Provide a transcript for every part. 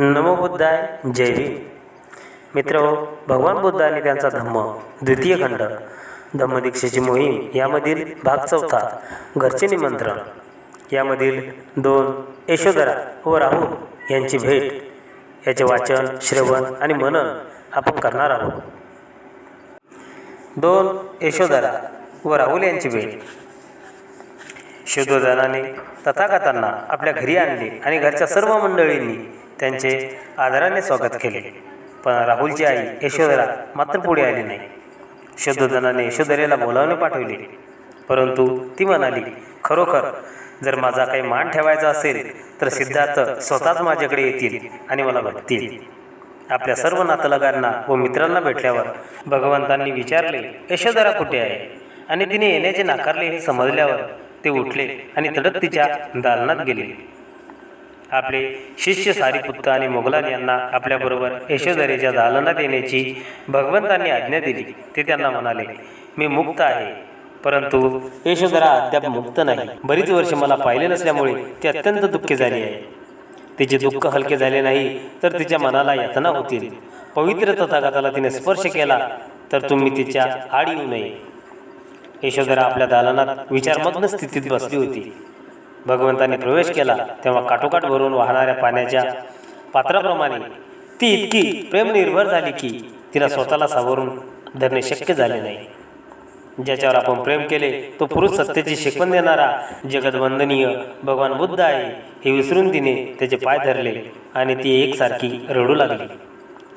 नमो बुद्धाय जय जय मित्र भगवान बुद्ध आणि त्यांचा धम्म द्वितीय खंड. धम्मदीक्षेची मोहीम यामधील भाग चौथा घरचे निमंत्रण. यामधील दोन यशोधरा व राहुल यांची भेट. याचे वाचन श्रवण आणि मनन आपण करणार आहोत. दोन यशोधरा व राहुल यांची भेट. शोधोधनाने तथागतांना आपल्या घरी आणले आणि घरच्या सर्व मंडळींनी त्यांचे आदराने स्वागत केले. पण राहुलची आई यशोधरा मात्र पुढे आली नाही. शुद्धोधनाने यशोधरेला बोलावणे पाठवले. परंतु ती म्हणाली खरोखर जर माझा काही मान ठेवायचा असेल तर सिद्धार्थ स्वतःच माझ्याकडे येतील आणि मला बघतील. आपल्या सर्व नातलगांना व मित्रांना भेटल्यावर भगवंतांनी विचारले यशोधरा कुठे आहे? आणि तिने येण्याचे नाकारले हे समजल्यावर ते उठले आणि तडक तिच्या दालनात गेले. आपले शिष्य सारीपुत्त आणि मोगलान यांना आपल्याबरोबर यशोधरेच्या दालना देण्याची भगवंतांनी आज्ञा दिली. ते त्यांना म्हणाले मी मुक्त आहे. परंतु यशोधरा अद्याप मुक्त नाही. बरीच वर्षे मला पाहिले नसल्यामुळे ती अत्यंत दुःखी झाली आहे. तिचे दुःख हलके झाले नाही तर तिच्या मनाला यातना होतील. पवित्र तथागताला तिने स्पर्श केला तर तुम्ही तिच्या आड येऊ नये. यशोधरा आपल्या दालनात विचारमग्न स्थितीत बसली होती. भगवंताने प्रवेश केला तेव्हा काठोकाठ भरून वाहणाऱ्या पाण्याच्या पात्राप्रमाणे ती इतकी प्रेमनिर्भर झाली की तिला स्वतःला सावरून धरणे शक्य झाले नाही. ज्याच्यावर आपण प्रेम केले तो पुरुष सत्तेची शिकवण देणारा जगदवंदनीय भगवान बुद्ध आहे हे विसरून तिने त्याचे पाय धरले आणि ती एकसारखी रडू लागली.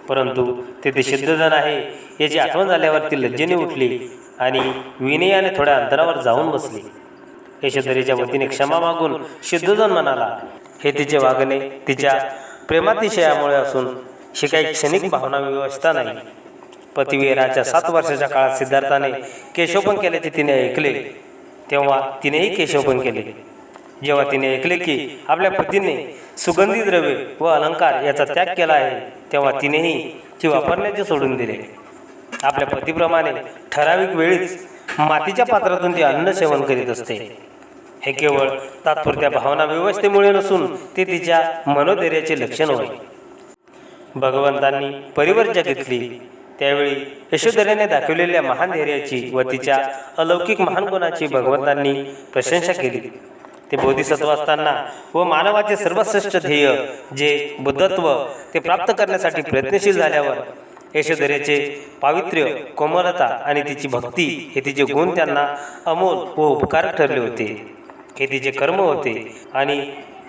परंतु तेथे सिद्धजन आहे याची आठवण झाल्यावर ती लज्जेने उठली आणि विनयाने थोड्या अंतरावर जाऊन बसली. यशोधरीच्या वतीने क्षमा मागून सिद्धजन म्हणाला हे तिचे वागणे तिच्या प्रेमातिशयामुळे असून शिकाय क्षणिक भावना व्यवस्था नाही. पतिवीराच्या सात वर्षाच्या काळात सिद्धार्थाने केशवपण केल्याचे तिने ऐकले तेव्हा तिनेही केशवपण केले. जेव्हा तिने ऐकले की आपल्या पतीने सुगंधी द्रव्ये व अलंकार याचा त्याग केला आहे तेव्हा तिनेही ती वापरण्याचे सोडून दिले. आपल्या पतीप्रमाणे ठराविक वेळीच मातीच्या पात्रातून ती अन्न सेवन करीत असते. हे केवळ तात्पुरत्या भावना व्यवस्थेमुळे नसून ते तिच्या मनोधैर्याचे लक्षण होय. भगवंतांनी परिवर्जा घेतली. त्यावेळी यशोधरेने दाखवलेल्या महान धैर्याची व तिच्या अलौकिक महान गुणाची भगवंतांनी प्रशंसा केली. ते बोधिसत्व असताना व मानवाचे सर्वश्रेष्ठ ध्येय जे बुद्धत्व ते प्राप्त करण्यासाठी प्रयत्नशील झाल्यावर यशोधरेचे पावित्र्य कोमलता आणि तिची भक्ती हे तिचे गुण त्यांना अमोल व उपकारक ठरले होते. हे तिचे कर्म होते आणि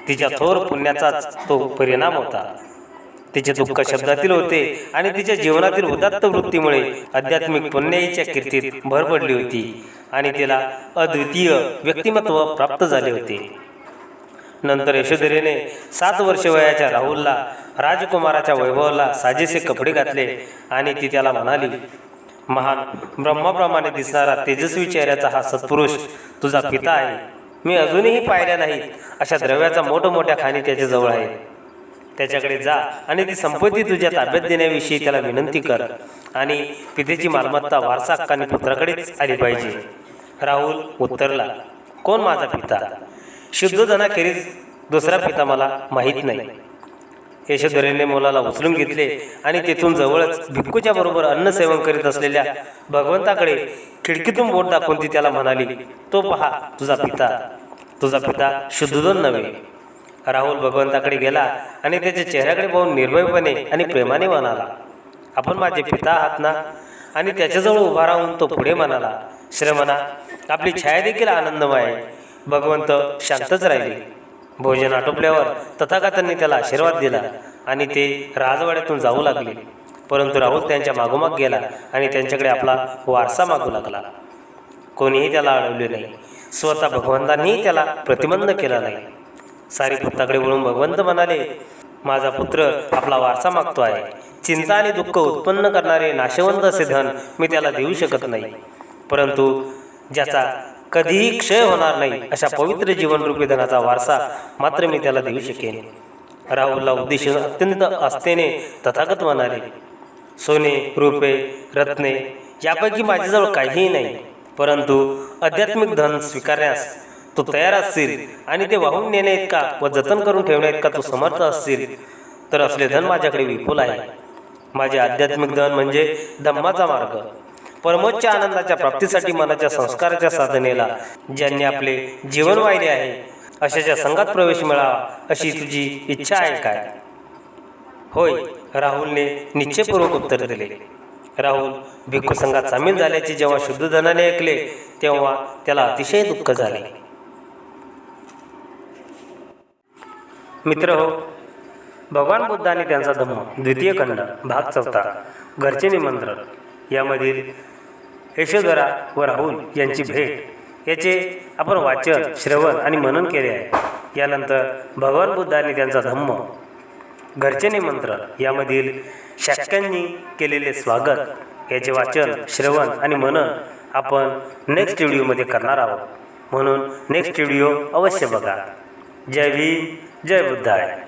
तिच्या थोर पुण्याचाच तो परिणाम होता. तिचे दुःख शब्दातील होते आणि तिच्या जीवनातील उदात्त वृत्तीमुळे आध्यात्मिक पुण्याईच्या कीर्तीत भर पडली होती आणि तिला अद्वितीय व्यक्तिमत्व प्राप्त झाले होते. नंतर यशोधरेने सात वर्ष वयाच्या राहुलला राजकुमाराच्या वैभवाला साजेसे कपडे घातले आणि ती त्याला म्हणाली महान ब्रह्माप्रमाणे दिसणारा तेजस्वी चेहऱ्याचा हा सत्पुरुष तुझा पिता आहे. मी अजूनही पाहिल्या नाहीत. अशा द्रव्याचा मोठमोठ्या खाणी त्याच्याजवळ आहे त्याच्याकडे जा आणि ती संपत्ती तुझ्या ताब्यात देण्याविषयी त्याला विनंती कर. आणि पितेची मालमत्ता वारसा हक्काने पुत्राकडेच आली पाहिजे. राहुल उत्तरला कोण माझा पिता? शुद्धधनाखेरीज दुसरा पिता मला माहीत नाही. यशोधरेने मुलाला उचलून घेतले आणि तेथून जवळच भिक्कूच्या बरोबर अन्न सेवन करीत असलेल्या भगवंताकडे खिडकीतून बोट दाखवून ती त्याला म्हणाली तो पहा तुझा पिता. तुझा पिता शुद्धोधन नव्हे. राहुल भगवंताकडे गेला आणि त्याच्या चेहऱ्याकडे पाहून निर्भयपणे आणि प्रेमाने म्हणाला आपण माझे पिता आहात ना? आणि त्याच्याजवळ उभा राहून तो पुढे म्हणाला श्रमणा आपली छाया देखील आनंदमय आहे. भगवंत शांतच राहिले. भोजन आटोपल्यावर तथागतांनी त्याला आशीर्वाद दिला आणि ते राजवाड्यातून जाऊ लागले. परंतु राहुल त्यांच्या मागोमाग गेला आणि त्यांच्याकडे आपला वारसा मागू लागला. कोणीही त्याला अडवले नाही. स्वतः भगवंतांनीही त्याला प्रतिबंध केला नाही. सारी पुत्राकडे वळून भगवंत म्हणाले माझा पुत्र आपला वारसा मागतो आहे. चिंता आणि दुःख उत्पन्न करणारे नाशवंत असे धन मी त्याला देऊ शकत नाही. परंतु ज्याचा कधीही क्षय होणार नाही अशा पवित्र जीवनरूपी धनाचा वारसा मात्र मी त्याला देऊ शकेन. राहुलला उद्देश अत्यंत आस्थेने तथागत म्हणाले सोने रुपे रत्ने यापैकी माझ्याजवळ काहीही नाही परंतु आध्यात्मिक धन स्वीकारण्यास तू तयार असशील आणि ते वाहून नेण्या इतका व जतन करून ठेवण्या इतका तू समर्थ असशील तर असले धन माझ्याकडे विपुल आहे. माझे आध्यात्मिक धन म्हणजे धम्माचा मार्ग. परमोच्च आनंदाच्या प्राप्तीसाठी मनाच्या संस्काराच्या साधनेला ज्यांनी आपले जीवन वाहिले आहे अशाच्या संघात प्रवेश मिळावा अशी तुझी इच्छा आहे काय? होय राहुलने निश्चयपूर्वक उत्तर दिले. राहुल भिक्खू संघात सामील झाल्याचे जेव्हा शुद्धधनाने ऐकले तेव्हा त्याला अतिशय दुःख झाले. मित्र हो भगवान बुद्ध आणि त्यांचा धम्म द्वितीय खंड भाग चौथा घरचे निमंत्रण. यामधील यशोधरा व राहुल यांची भेट. याचे आपण वाचन श्रवण आणि मनन केले आहे. यानंतर भगवान बुद्धाने त्यांचा धम्म घरचेने मंत्र यामधील शाक्यांनी केलेले स्वागत याचे वाचन श्रवण आणि मनन आपण नेक्स्ट व्हिडिओमध्ये करणार आहोत. म्हणून नेक्स्ट व्हिडिओ अवश्य बघा. जय भीम जय बुद्धाय.